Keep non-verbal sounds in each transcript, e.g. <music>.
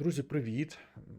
Друзі, привіт!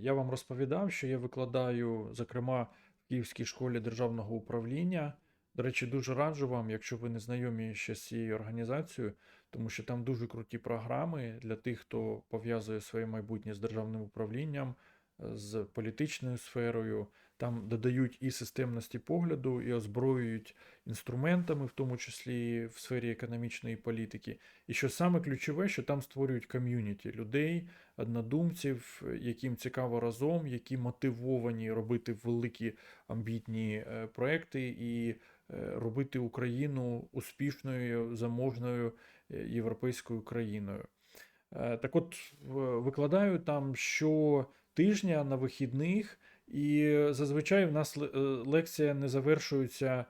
Я вам розповідав, що я викладаю, зокрема, в Київській школі державного управління. До речі, дуже раджу вам, якщо ви не знайомі ще з цією організацією, тому що там дуже круті програми для тих, хто пов'язує своє майбутнє з державним управлінням, з політичною сферою. Там додають і системності погляду, і озброюють інструментами, в тому числі в сфері економічної політики. І що саме ключове, що там створюють ком'юніті людей, однодумців, яким цікаво разом, які мотивовані робити великі амбітні е, проекти і е, робити Україну успішною, заможною е, європейською країною. Так от, викладаю там щотижня на вихідних, і зазвичай в нас е, лекція не завершується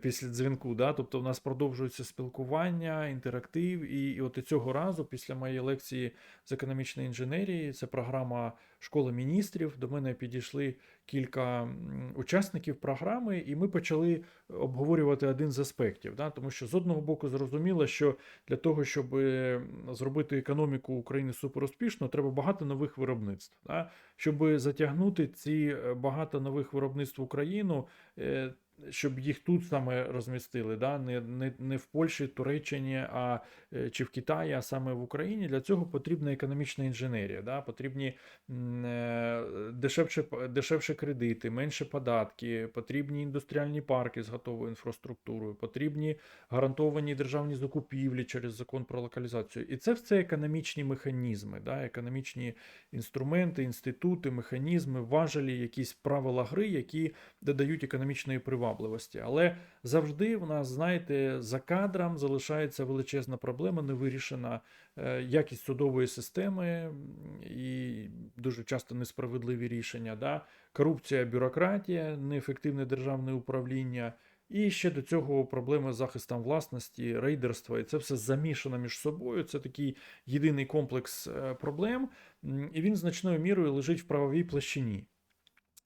після дзвінку. Да? Тобто в нас продовжується спілкування, інтерактив. І, і от і цього разу, після моєї лекції з економічної інженерії, це програма Школа міністрів. До мене підійшли кілька учасників програми, і ми почали обговорювати один з аспектів. Да? Тому що з одного боку зрозуміло, що для того, щоб е, зробити економіку України суперуспішно, треба багато нових виробництв. Да? Щоб затягнути ці е, багато нових виробництв в Україну, е, щоб їх тут саме розмістили, да? не, не, не в Польщі, Туреччині а, е, чи в Китаї, а саме в Україні, для цього потрібна економічна інженерія. Да? Потрібні е, дешевші, п- кредити, менше податки, потрібні індустріальні парки з готовою інфраструктурою, потрібні гарантовані державні закупівлі через закон про локалізацію. І це все економічні механізми, да? економічні інструменти, інститути, механізми, важелі, якісь правила гри, які додають економічної привабливості. Але завжди в нас, знаєте, за кадром залишається величезна проблема, невирішена е, якість судової системи і дуже часто несправедливі рішення. Да? Корупція, бюрократія, неефективне державне управління. І ще до цього проблеми з захистом власності, рейдерства, і це все замішано між собою. Це такий єдиний комплекс е, проблем, і він значною мірою лежить в правовій площині.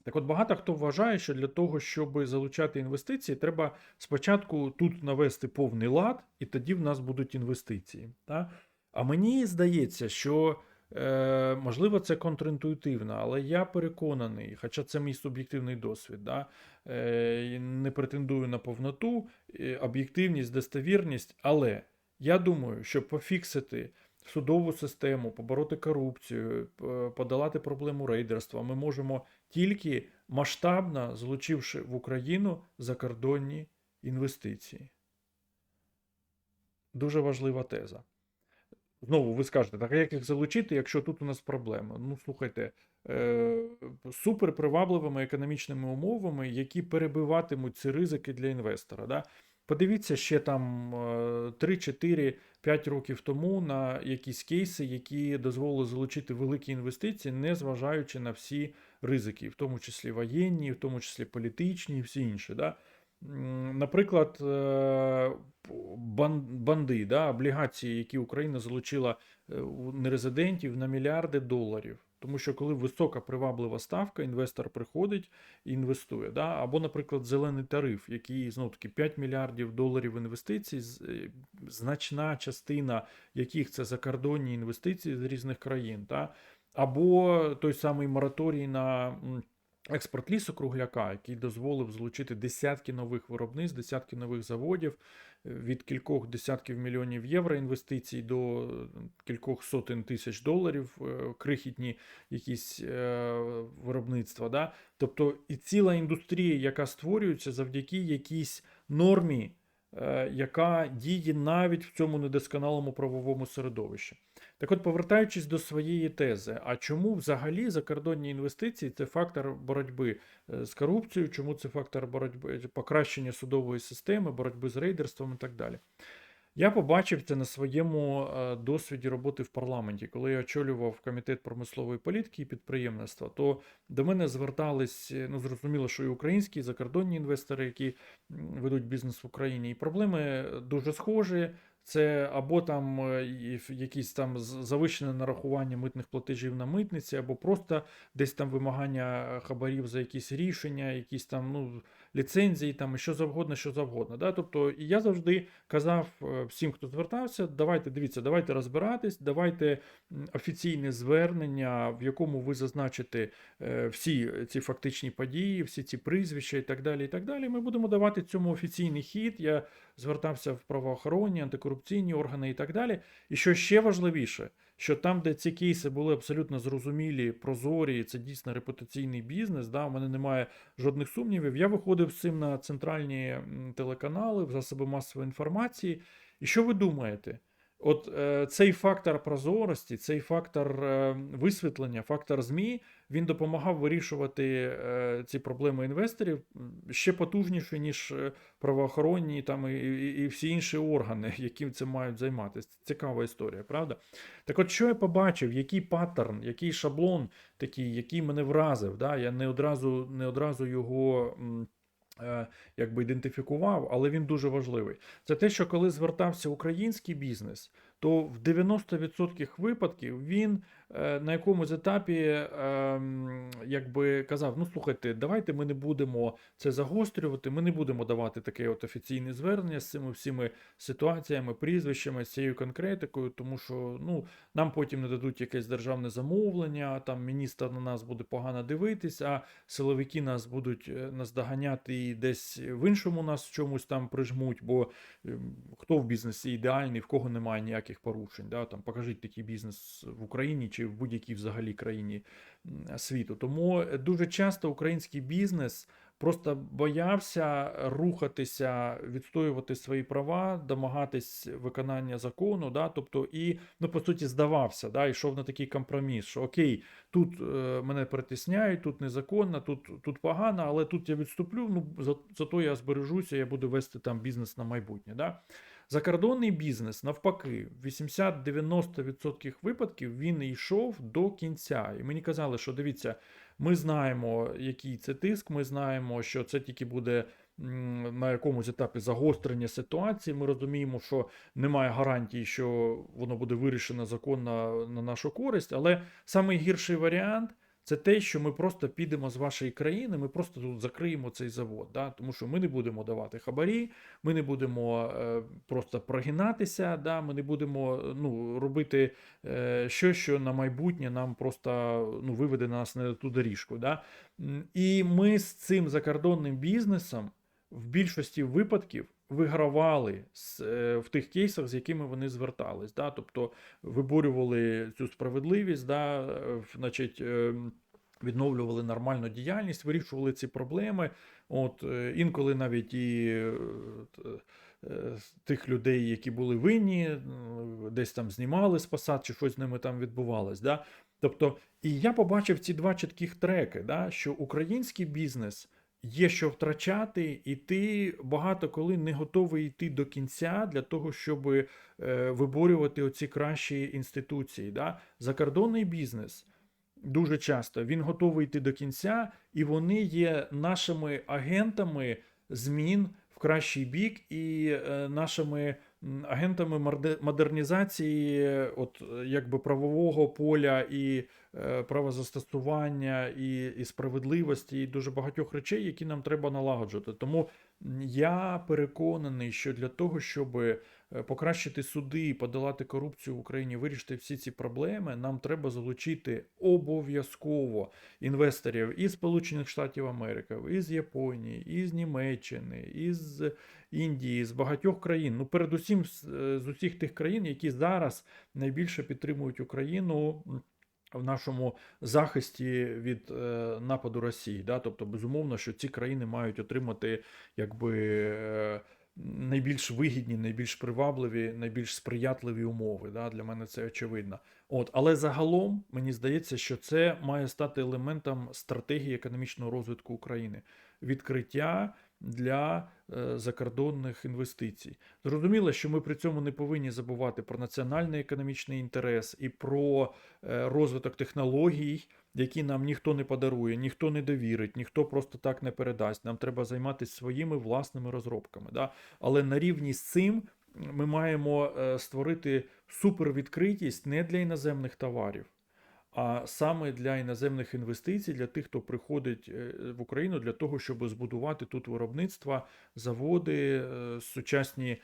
Так от багато хто вважає, що для того, щоб залучати інвестиції, треба спочатку тут навести повний лад, і тоді в нас будуть інвестиції. Та? А мені здається, що е, можливо це контрінтуїтивно, але я переконаний, хоча це мій суб'єктивний досвід, да? е, не претендую на повноту, е, об'єктивність, достовірність, але я думаю, що пофіксити судову систему, побороти корупцію, подолати проблему рейдерства, ми можемо тільки масштабно залучивши в Україну закордонні інвестиції. Дуже важлива теза. Знову ви скажете, так як їх залучити, якщо тут у нас проблема? Ну, слухайте, е, супер привабливими економічними умовами, які перебиватимуть ці ризики для інвестора. Да? Подивіться ще там е, 3, 4, 5 років тому на якісь кейси, які дозволили залучити великі інвестиції, не зважаючи на всі ризики, в тому числі воєнні, в тому числі політичні і всі інші. Да? Наприклад, е, банди, да, облігації, які Україна залучила е, у нерезидентів на мільярди доларів. Тому що коли висока приваблива ставка, інвестор приходить і інвестує. Да? Або, наприклад, зелений тариф, який знов таки 5 мільярдів доларів інвестицій, е, значна частина яких це закордонні інвестиції з різних країн. Да? Або той самий мораторій на експорт лісокругляка, який дозволив залучити десятки нових виробництв, десятки нових заводів від кількох десятків мільйонів євро інвестицій до е, кількох сотень тисяч доларів, е, крихітні якісь е, виробництва. Да? Тобто і ціла індустрія, яка створюється завдяки якійсь нормі, яка діє навіть в цьому недосконалому правовому середовищі. Так от, повертаючись до своєї тези, а чому взагалі закордонні інвестиції це фактор боротьби е, з корупцією, чому це фактор боротьби покращення судової системи, боротьби з рейдерством і так далі? Я побачив це на своєму е, досвіді роботи в парламенті, коли я очолював комітет промислової політики і підприємництва, то до мене звертались, е, ну зрозуміло, що і українські, і закордонні інвестори, які ведуть бізнес в Україні. І проблеми дуже схожі. Це або там е, якісь там завищене нарахування митних платежів на митниці, або просто десь там вимагання хабарів за якісь рішення, якісь там, ну, ліцензії, там що завгодно, що завгодно. Да? Тобто, і я завжди казав е, всім, хто звертався, давайте дивіться, давайте розбиратись, давайте офіційне звернення, в якому ви зазначите е, всі ці фактичні події, всі ці прізвища і так далі. і так далі. Ми будемо давати цьому офіційний хід. Я звертався в правоохоронні, антикорупційні органи і так далі. І що ще важливіше, що там, де ці кейси були абсолютно зрозумілі, прозорі, і це дійсно репутаційний бізнес, да, у мене немає жодних сумнівів. Я виходив з цим на центральні телеканали, в засоби масової інформації. І що ви думаєте? От е, цей фактор прозорості, цей фактор е, висвітлення, фактор ЗМІ, він допомагав вирішувати е, ці проблеми інвесторів ще потужніше, ніж е, правоохоронні там і, і, і всі інші органи, <laughs> які цим мають займатися. Цікава історія, правда? Так от, що я побачив, який паттерн, який шаблон такий, який мене вразив. Да? Я не одразу, не одразу його. м, Якби ідентифікував, але він дуже важливий. Це те, що коли звертався український бізнес, то в 90% випадків він е, на якомусь етапі ем, якби казав: ну слухайте, давайте ми не будемо це загострювати, ми не будемо давати таке от офіційне звернення з цими всіми ситуаціями, прізвищами, з цією конкретикою, тому що ну, нам потім не дадуть якесь державне замовлення, там міністр на нас буде погано дивитись, а силовики нас будуть е, наздоганяти і десь в іншому нас чомусь там прижмуть, бо ем, хто в бізнесі ідеальний, в кого немає ніяких порушень. Да? Там, покажіть такий бізнес в Україні чи в будь-якій взагалі країні світу. Тому е, дуже часто український бізнес просто боявся рухатися, відстоювати свої права, домагатись виконання закону. Да? Тобто, і ну, по суті здавався, да? йшов на такий компроміс, що окей, тут е, мене притисняють, тут незаконно, тут, тут погано, але тут я відступлю. Ну, за, зато я збережуся, я буду вести там бізнес на майбутнє. Да? Закордонний бізнес, навпаки, в 80-90% випадків він йшов до кінця. І мені казали, що дивіться, ми знаємо, який це тиск, ми знаємо, що це тільки буде на якомусь етапі загострення ситуації. Ми розуміємо, що немає гарантії, що воно буде вирішено законно на нашу користь. Але найгірший варіант це те, що ми просто підемо з вашої країни, ми просто тут закриємо цей завод. Да? Тому що ми не будемо давати хабарі, ми не будемо е, просто прогинатися, да? ми не будемо ну, робити е, щось, що на майбутнє нам просто ну, виведе нас на ту доріжку. Да? І ми з цим закордонним бізнесом в більшості випадків вигравали з, е, в тих кейсах, з якими вони звертались. Да? Тобто виборювали цю справедливість, да? е, значить, е, відновлювали нормальну діяльність, вирішували ці проблеми. От, інколи навіть і тих людей, які були винні, десь там знімали з посад, чи щось з ними там відбувалось. Да? Тобто, і я побачив ці два чітких треки, да? що український бізнес є що втрачати, і ти багато коли не готовий йти до кінця для того, щоб е, виборювати оці кращі інституції. Да? Закордонний бізнес дуже часто він готовий йти до кінця, і вони є нашими агентами змін в кращий бік і е, нашими агентами модернізації е, от, якби правового поля і правозастосування, і, і справедливості, і дуже багатьох речей, які нам треба налагоджувати. Тому я переконаний, що для того, щоб е, покращити суди, подолати корупцію в Україні, вирішити всі ці проблеми, нам треба залучити обов'язково інвесторів із Сполучених Штатів Америки, із Японії, із Німеччини, із Індії, з багатьох країн. Ну, передусім з, е, з усіх тих країн, які зараз найбільше підтримують Україну. В нашому захисті від е, нападу Росії, да? тобто безумовно, що ці країни мають отримати якби е, найбільш вигідні, найбільш привабливі, найбільш сприятливі умови. Да? Для мене це очевидно. От, але загалом мені здається, що це має стати елементом стратегії економічного розвитку України, відкриття для е, закордонних інвестицій. Зрозуміло, що ми при цьому не повинні забувати про національний економічний інтерес і про е, розвиток технологій, які нам ніхто не подарує, ніхто не довірить, ніхто просто так не передасть. Нам треба займатися своїми власними розробками. Да? Але на рівні з цим ми маємо е, створити супервідкритість не для іноземних товарів. А саме для іноземних інвестицій, для тих, хто приходить е, в Україну для того, щоб збудувати тут виробництва, заводи, е, сучасні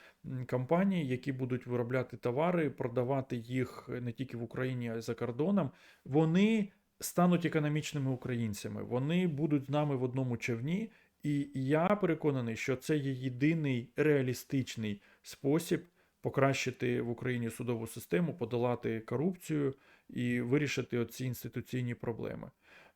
компанії, які будуть виробляти товари, продавати їх не тільки в Україні, а й за кордоном. Вони стануть економічними українцями. Вони будуть з нами в одному човні. І я переконаний, що це є єдиний реалістичний спосіб покращити в Україні судову систему, подолати корупцію і вирішити оці інституційні проблеми.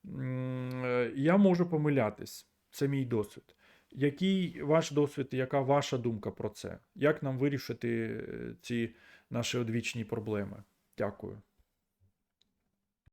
Е, Я можу помилятись, це мій досвід. Який ваш досвід, яка ваша думка про це? Як нам вирішити е, ці наші одвічні проблеми? Дякую.